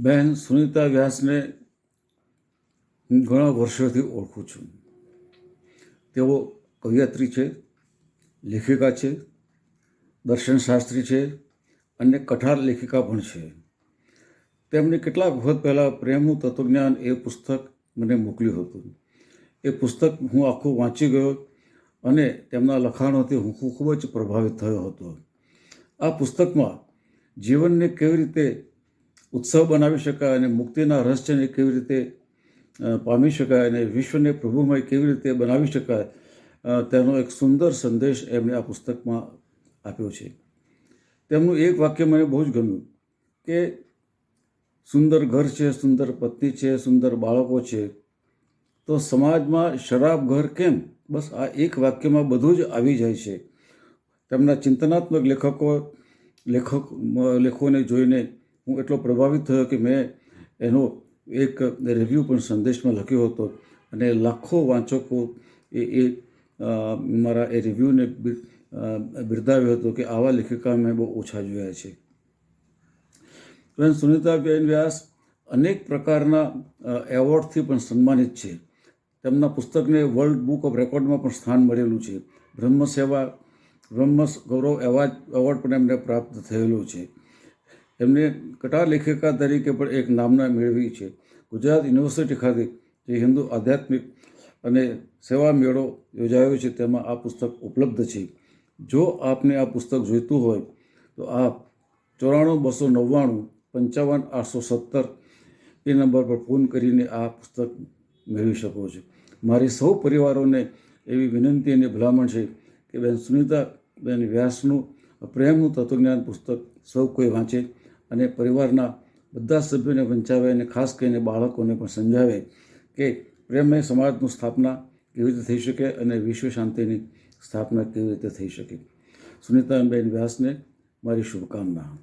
બહેન સુનિતા વ્યાસને હું ઘણા વર્ષોથી ઓળખું છું. તેઓ કવિયત્રી છે, લેખિકા છે, દર્શનશાસ્ત્રી છે અને કઠાર લેખિકા પણ છે. તેમણે કેટલાક વખત પહેલાં પ્રેમનું તત્વજ્ઞાન એ પુસ્તક મને મોકલ્યું હતું. એ પુસ્તક હું આખું વાંચી ગયો અને તેમના લખાણોથી હું ખૂબ જ પ્રભાવિત થયો હતો. આ પુસ્તકમાં જીવનને કેવી રીતે ઉત્સવ બનાવી શકાય અને મુક્તિના રહસ્યને કેવી રીતે પામી શકાય અને વિશ્વને પ્રભુમય કેવી રીતે બનાવી શકાય તેનો એક સુંદર સંદેશ એમણે આ પુસ્તકમાં આપ્યો છે. તેમનું એક વાક્ય મને બહુ જ ગમ્યું કે સુંદર ઘર છે, સુંદર પત્ની છે, સુંદર બાળકો છે, તો સમાજમાં શરાબ ઘર કેમ? બસ આ એક વાક્યમાં બધું જ આવી જાય છે. તેમના ચિંતનાત્મક લેખકો, લેખક લેખોને જોઈને હું એટલો પ્રભાવિત થયો કે મેં એનો એક રિવ્યૂ પણ સંદેશમાં લખ્યો હતો. અને લાખો વાંચકો એ એ મારા એ રિવ્યૂને બિર- બિરદાવ્યો હતો કે આવા લેખિકા મેં બહુ ઓછા જોયા છે. બેન સુનિતાબેન વ્યાસ અનેક પ્રકારના એવોર્ડથી પણ સન્માનિત છે. તેમના પુસ્તકને વર્લ્ડ બુક ઓફ રેકોર્ડમાં પણ સ્થાન મળેલું છે. બ્રહ્મ સેવા બ્રહ્મ ગૌરવ એવા, એવોર્ડ પણ એમને પ્રાપ્ત થયેલું છે. એમને કટાર લેખિકા તરીકે પણ એક નામના મેળવી છે. ગુજરાત યુનિવર્સિટી ખાતે જે હિન્દુ આધ્યાત્મિક અને સેવા મેળો યોજાયો છે, તેમાં આ પુસ્તક ઉપલબ્ધ છે. જો આપને આ પુસ્તક જોઈતું હોય, તો આપ ચોરાણું બસો નવ્વાણું પંચાવન આઠસો સત્તર એ નંબર પર ફોન કરીને આ પુસ્તક મેળવી શકો છો. મારી સૌ પરિવારોને એવી વિનંતી અને ભલામણ છે કે બેન સુનિતા, બેન વ્યાસનું પ્રેમનું તત્વજ્ઞાન પુસ્તક સૌ કોઈ વાંચે. અને પરિવારના બધા સભ્યોને વંચાવે અને ખાસ કરીને બાળકોને પણ સમજાવે કે પ્રેમય સમાજનું સ્થાપના કેવી રીતે થઈ શકે અને વિશ્વ શાંતિની સ્થાપના કેવી રીતે થઈ શકે. સુનિતાબેન વ્યાસને મારી શુભકામના.